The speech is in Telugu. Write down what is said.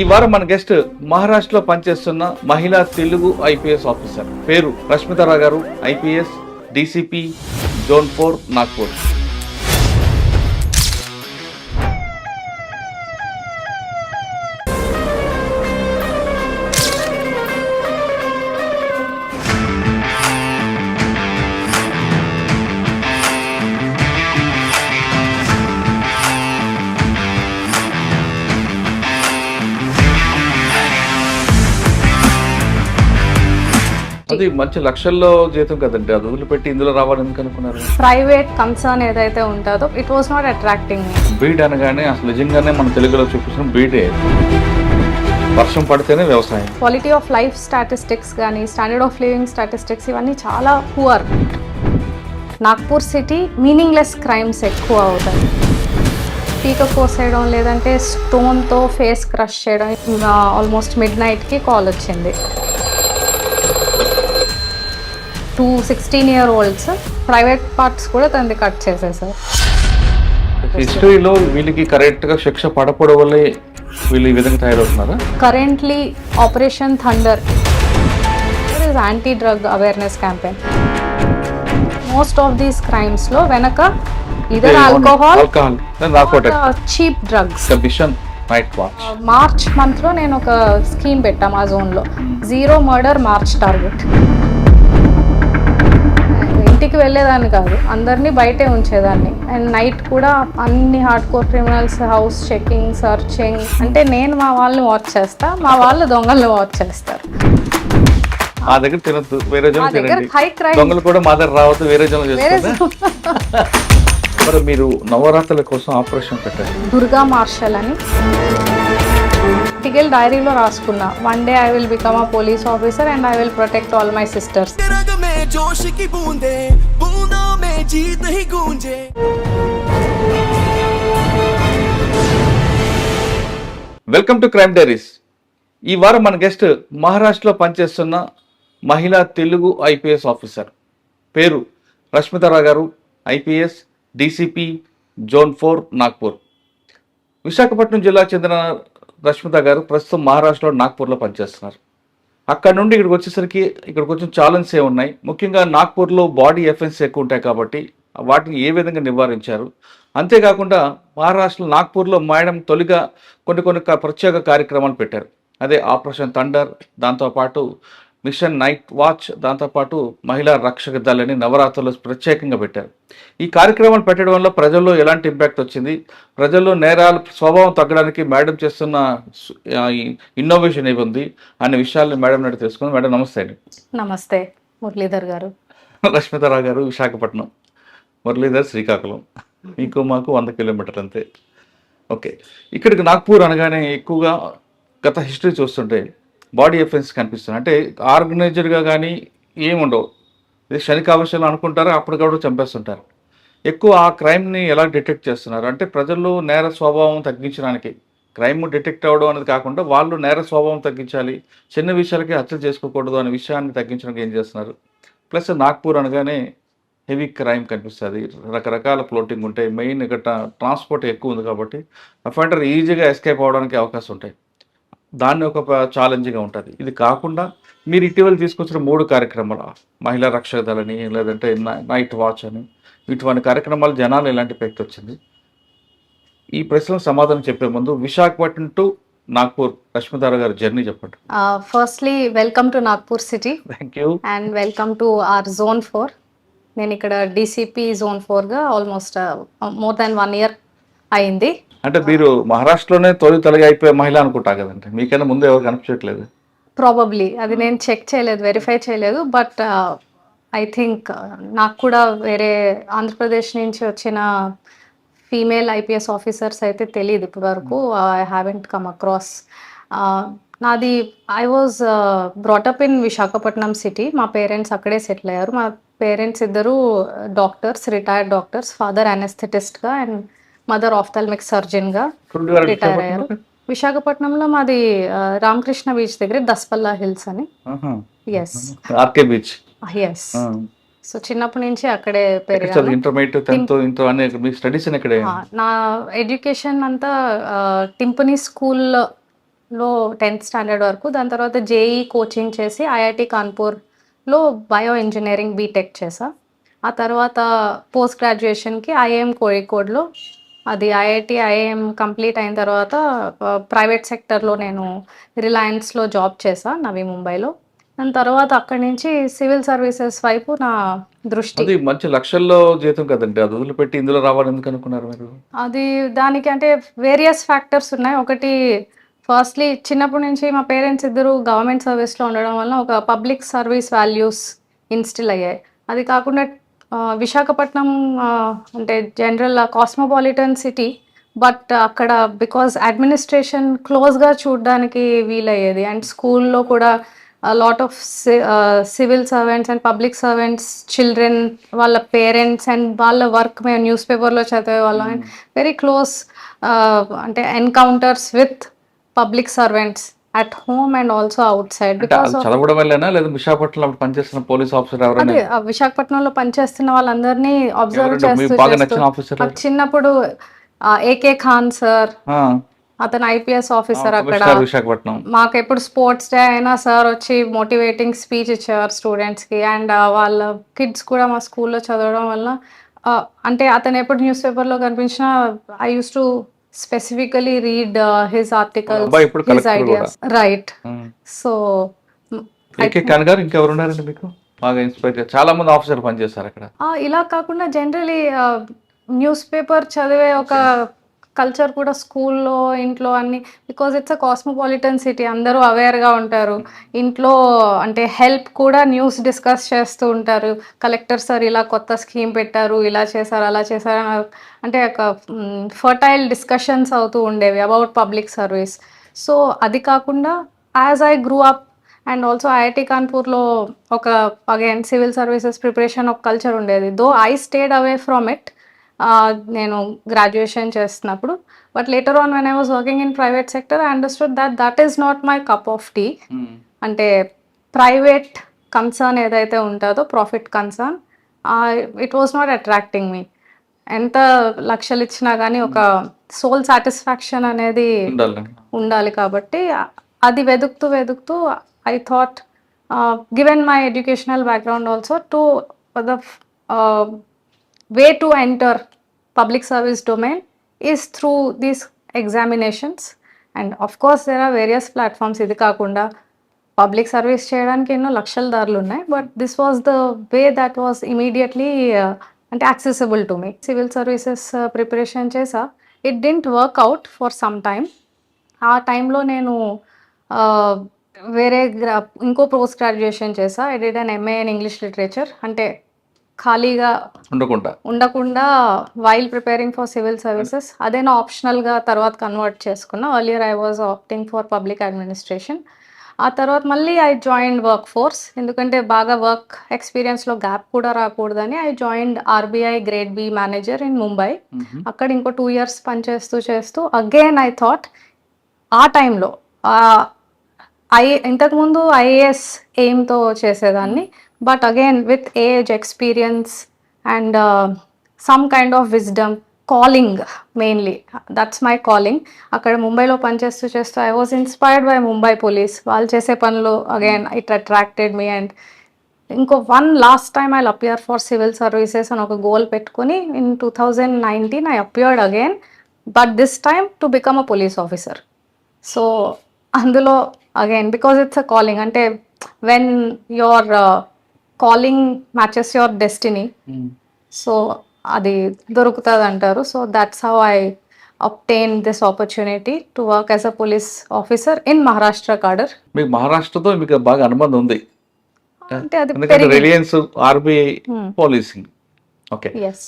ఈ వారం మన గెస్ట్ మహారాష్ట్రలో పనిచేస్తున్న మహిళా తెలుగు ఐపీఎస్ ఆఫీసర్. పేరు రష్మితారావు గారు IPS DCP zone four Nagpur. అది మంచి లక్షల్లో జీతం కదండి. అది వదిలిపెట్టి ఇందులో రావాలని ఎందుకు అనుకున్నారు? ప్రైవేట్ కన్సర్న్ ఏదైతే ఉంటుందో it was not attracting Beed అనగానే అసలు నిజంగానే మన తెలుగులో చూపించిన బీడే. వర్షం పడితేనే వ్యవసాయం. క్వాలిటీ ఆఫ్ లైఫ్ స్టాటిస్టిక్స్ కానీ స్టాండర్డ్ ఆఫ్ లివింగ్ స్టాటిస్టిక్స్ ఇవన్నీ చాలా poor Nagpur city meaningless crimes ఎక్కువ అవుతాయి. పీక కోసేయడం లేదంటే స్టోన్తో ఫేస్ క్రష్ చేయడం ఆల్మోస్ట్ మిడ్ నైట్కి కాల్ వచ్చింది. Two sixteen year olds private parts కూడా తనది కట్ చేసేసారు హిస్టరీలో వీళ్ళకి కరెక్ట్గా శిక్ష పడపడం వల్లే వీళ్ళు ఈ విధంగా తయారవుతున్నారా? Currently operation thunder. There is anti drug awareness campaign. Most of these crimes లో వెనక alcohol alcohol cheap drugs March మంత్లో నేను ఒక స్కీమ్ పెట్టాం ఆ జోన్లో. జీరో మర్డర్ మార్చ్ టార్గెట్ ఇంటికి వెళ్ళేదాన్ని కాదు. అందరినీ బయటే ఉంచేదాన్ని. అండ్ నైట్ కూడా అన్ని hard core criminals house checking searching అంటే నేను మా వాళ్ళని వాచ్ చేస్తా మా వాళ్ళు దొంగల్ని వాచ్ చేస్తారు. మా దగ్గర తినద్దు. వేరే జనం తినండి. దొంగలు కూడా మా దగ్గర రావద్దు వేరే జనం మరి మీరు నవరాత్రుల కోసం ఆపరేషన్ పెట్టారు దుర్గా మార్షల్ అని. పరిగెల్ డైరీలో రాసుకున్నా. One day I will become a police officer and I will protect all my sisters welcome to crime diaries ఈ వారం మన గెస్ట్ మహారాష్ట్రలో పనిచేస్తున్న మహిళా తెలుగు ఐపీఎస్ ఆఫీసర్. పేరు రష్మితారావు గారు IPS DCP zone four Nagpur. Visakhapatnam జిల్లా చెందిన రష్మిత గారు ప్రస్తుతం మహారాష్ట్రలో నాగ్పూర్లో పనిచేస్తున్నారు. అక్కడ నుండి ఇక్కడికి వచ్చేసరికి ఇక్కడ కొంచెం ఛాలెంజ్ ఏ ఉన్నాయి? ముఖ్యంగా నాగ్పూర్లో బాడీ ఎఫెన్స్ ఎక్కువ ఉంటాయి కాబట్టి వాటిని ఏ విధంగా నివారించారు? అంతేకాకుండా మహారాష్ట్రలో నాగ్పూర్లో మేడం తొలిగా కొన్ని కొన్ని క- ప్రత్యేక కార్యక్రమాలు పెట్టారు. అదే ఆపరేషన్ థండర్ దాంతోపాటు మిషన్ నైట్ వాచ్ దాంతోపాటు మహిళా రక్షక దళని నవరాత్రులు ప్రత్యేకంగా పెట్టారు. ఈ కార్యక్రమాలు పెట్టడం వల్ల ప్రజల్లో ఎలాంటి ఇంపాక్ట్ వచ్చింది? ప్రజల్లో నేరాల స్వభావం తగ్గడానికి మేడం చేస్తున్న ఇన్నోవేషన్ ఏమి ఉంది అనే విషయాలను మేడం నాటి తెలుసుకుందాం. మేడం నమస్తే అండి. నమస్తే మురళీధర్ గారు. రష్మితారావు గారు విశాఖపట్నం. మురళీధర్ శ్రీకాకుళం. మీకు మాకు వంద కిలోమీటర్లు అంతే. ఓకే. ఇక్కడికి నాగ్పూర్ అనగానే ఎక్కువగా గత హిస్టరీ చూస్తుంటే బాడీ ఎఫెన్స్ కనిపిస్తుంది అంటే ఆర్గనైజర్గా కానీ ఏముండవు. ఇది శనికావశాలు అనుకుంటారు అప్పటికప్పుడు చంపేస్తుంటారు. ఎక్కువ ఆ క్రైమ్ని ఎలా డిటెక్ట్ చేస్తున్నారు? అంటే ప్రజల్లో నేర స్వభావం తగ్గించడానికి. క్రైమ్ డిటెక్ట్ అవ్వడం అనేది కాకుండా వాళ్ళు నేర స్వభావం తగ్గించాలి చిన్న విషయాలకి హత్యలు చేసుకోకూడదు అనే విషయాన్ని తగ్గించడానికి ఏం చేస్తున్నారు? ప్లస్ నాగ్పూర్ అనగానే హెవీ క్రైమ్ కనిపిస్తుంది. రకరకాల ఫ్లోటింగ్ ఉంటాయి. మెయిన్ ఇక్కడ ట్రాన్స్పోర్ట్ ఎక్కువ ఉంది కాబట్టి అఫెండర్ ఈజీగా ఎస్కేప్ అవడానికి అవకాశం ఉంటాయి. దాన్ని ఒక ఛాలెంజ్గా ఉంటుంది. ఇది కాకుండా మీరు ఇటీవల తీసుకొచ్చిన మూడు కార్యక్రమాలు మహిళా రక్షక దళని లేదంటే నైట్ వాచ్ అని ఇటువంటి కార్యక్రమాలు జనాలు ఎలాంటి ఎఫెక్ట్ వచ్చింది? ఈ ప్రశ్నలకు సమాధానం చెప్పే ముందు విశాఖపట్నం టు నాగ్పూర్ రష్మితార గారి జర్నీ చెప్పండి. Firstly welcome to Nagpur city thank you and welcome to our zone four నేను ఇక్కడ DCP zone ఫోర్గా almost more than one year అయింది. అంటే మీరు మహారాష్ట్రలోనే తొలి తొలగి అయిపోయే మహిళ అనుకుంటా కదండి. మీకైనా ముందు ఎవరు కనిపించట్లేదు? ప్రాబబ్లీ అది నేను చెక్ చేయలేదు వెరిఫై చేయలేదు బట్ ఐ థింక్ నాకు కూడా వేరే ఆంధ్రప్రదేశ్ నుంచి వచ్చిన ఫీమేల్ ఐపీఎస్ ఆఫీసర్స్ అయితే తెలియదు ఇప్పటి వరకు ఐ హ్యావెంట్ కమ్ అక్రాస్ నాది I was brought up in Visakhapatnam city మా పేరెంట్స్ అక్కడే సెటిల్ అయ్యారు. మా పేరెంట్స్ ఇద్దరు డాక్టర్స్ రిటైర్డ్ డాక్టర్స్ ఫాదర్ అనెస్థెటిస్ట్గా అండ్ మదర్ ఆఫ్థల్మిక్ ఇప్పుడు గారు రిటైర్ అయ్యారు. విశాఖపట్నంలో మాది రామకృష్ణ బీచ్ దగ్గర దస్పల్లా హిల్స్ అని. Yes RK beach. Yes so చిన్నప్పటి నుంచి అక్కడే పెరిగాను. చదువు ఇంటర్మీడియట్ టెన్త్ ఇంటర్ అనే మీ స్టడీస్ ఇక్కడే ఆ, నా ఎడ్యుకేషన్ అంతా టింపనీ స్కూల్లో లో టెన్త్ స్టాండర్డ్ వరకు. దాని తర్వాత జేఈ కోచింగ్ చేసి ఐఐటి కాన్పూర్లో బయో ఇంజనీరింగ్ బీటెక్ చేసా. ఆ తర్వాత పోస్ట్ గ్రాడ్యుయేషన్కి ఐఏఎం కోഴിకోడ్లో అది ఐఐటి ఐఏఎం కంప్లీట్ అయిన తర్వాత ప్రైవేట్ సెక్టర్లో నేను రిలయన్స్లో జాబ్ చేసా నవీ ముంబైలో. దాని తర్వాత అక్కడి నుంచి సివిల్ సర్వీసెస్ వైపు నా దృష్టి. అది మంచి లక్షల్లో జీతం కదండి. అది వదిలిపెట్టి ఇందులో రావాలని ఎందుకు అనుకున్నారు మీరు? అది దానికి అంటే వేరియస్ ఫ్యాక్టర్స్ ఉన్నాయి. ఒకటి ఫస్ట్లీ చిన్నప్పటి నుంచి మా పేరెంట్స్ ఇద్దరు గవర్నమెంట్ సర్వీస్లో ఉండడం వల్ల ఒక పబ్లిక్ సర్వీస్ వాల్యూస్ ఇన్స్టిల్ అయ్యాయి. అది కాకుండా విశాఖపట్నం అంటే జనరల్ కాస్మోపాలిటన్ సిటీ బట్ అక్కడ బికాజ్ అడ్మినిస్ట్రేషన్ క్లోజ్గా చూడడానికి వీలయ్యేది. అండ్ స్కూల్లో కూడా lot of civil servants and public servants children వాళ్ళ పేరెంట్స్ అండ్ వాళ్ళ వర్క్ మేము న్యూస్ పేపర్లో చదివే వాళ్ళం. అండ్ వెరీ క్లోజ్ అంటే encounters with public servants at home and also outside చదవడం వల్లేనా లేదా విశాఖపట్నంలో పనిచేస్తున్న పోలీస్ ఆఫీసర్ ఎవరైనా? విశాఖపట్నంలో పనిచేస్తున్న వాళ్ళందరినీ అబ్జర్వ్ చేస్తూ చిన్నప్పుడు ఏకే ఖాన్ సార్ అతను ఐపీఎస్ ఆఫీసర్ అక్కడ. విశాఖపట్నం. మాకు ఎప్పుడు స్పోర్ట్స్ డే అయినా సార్ వచ్చి మోటివేటింగ్ స్పీచ్ ఇచ్చేవారు స్టూడెంట్స్కి అండ్ వాళ్ళ కిడ్స్ కూడా మా స్కూల్లో చదవడం వల్ల అంటే అతను ఎప్పుడు న్యూస్ పేపర్లో కనిపించినా I use to specifically read his article his. Ideas right so A K Khan garu ఇంకెవరు ఉన్నారండి మీకు? బాగా ఇన్స్పైర్ చాలా మంది ఆఫీసర్ పనిచేస్తారు అక్కడ. ఇలా కాకుండా జనరలీ న్యూస్ పేపర్ చదివే ఒక కల్చర్ కూడా స్కూల్లో ఇంట్లో అన్ని because it's a cosmopolitan city అందరూ అవేర్గా ఉంటారు. ఇంట్లో అంటే హెల్ప్ కూడా న్యూస్ డిస్కస్ చేస్తూ ఉంటారు. కలెక్టర్ సార్ ఇలా కొత్త స్కీమ్ పెట్టారు ఇలా చేశారు అలా చేశారు అంటే ఒక ఫర్టైల్ డిస్కషన్స్ అవుతూ ఉండేవి అబౌట్ పబ్లిక్ సర్వీస్ సో అది కాకుండా as I grew up and also IIT కాన్పూర్లో ఒక అగైన్ సివిల్ సర్వీసెస్ ప్రిపరేషన్ ఒక కల్చర్ ఉండేది. Though I stayed away from it నేను గ్రాడ్యుయేషన్ చేస్తున్నప్పుడు. But later on when I was working in private sector I understood that that is not my cup of tea అంటే ప్రైవేట్ కన్సర్న్ ఏదైతే ఉంటుందో profit concern it was not attracting me ఎంత లక్షలు ఇచ్చినా కానీ ఒక సోల్ సాటిస్ఫాక్షన్ అనేది ఉండాలి. కాబట్టి అది వెతుకుతూ వెతుకుతూ I thought given my educational background also to the way to enter public service domain is through these examinations and of course there are various platforms ఇది కాకుండా పబ్లిక్ సర్వీస్ చేయడానికి ఎన్నో లక్షల దారులు ఉన్నాయి. But this was the way that was immediately అంటే accessible to me civil services preparation చేసా. It didn't work out for some time ఆ టైంలో నేను వేరే గ్రా ఇంకో పోస్ట్ గ్రాడ్యుయేషన్ చేసా. I did an MA in English literature అంటే ఖాళీగా ఉండకుండా. ఉండకుండా while preparing for civil services అదే నా ఆప్షనల్గా తర్వాత కన్వర్ట్ చేసుకున్నా. Earlier I was opting for public administration ఆ తర్వాత మళ్ళీ ఐ జాయిన్ వర్క్ ఫోర్స్ ఎందుకంటే బాగా వర్క్ ఎక్స్పీరియన్స్లో గ్యాప్ కూడా రాకూడదని I joined RBI grade B manager in Mumbai అక్కడ ఇంకో టూ ఇయర్స్ పనిచేస్తూ చేస్తూ అగైన్ ఐ థాట్ ఆ టైంలో ఐ ఇంతకుముందు ఐఏఎస్ ఎయిమ్తో చేసేదాన్ని. But again with age experience and some kind of wisdom calling mainly that's my calling అక్కడ ముంబైలో పనిచేస్తూ చేస్తూ I was inspired by Mumbai police వాళ్ళు చేసే పనులు again it attracted me and ఇంకో one last time I appear for civil services అని ఒక గోల్ పెట్టుకుని in two thousand nineteen I appeared again but this time to become a police officer so అందులో again because it's a calling అంటే when your calling matches your destiny so అది దొరుకుతుంది అంటారు so that's how I obtain this opportunity to work as a police officer in Maharashtra cadre మీకు మహారాష్ట్రతో మీకు బాగా అనుబంధం ఉంది. అంటే అది Reliance RBI policing okay yes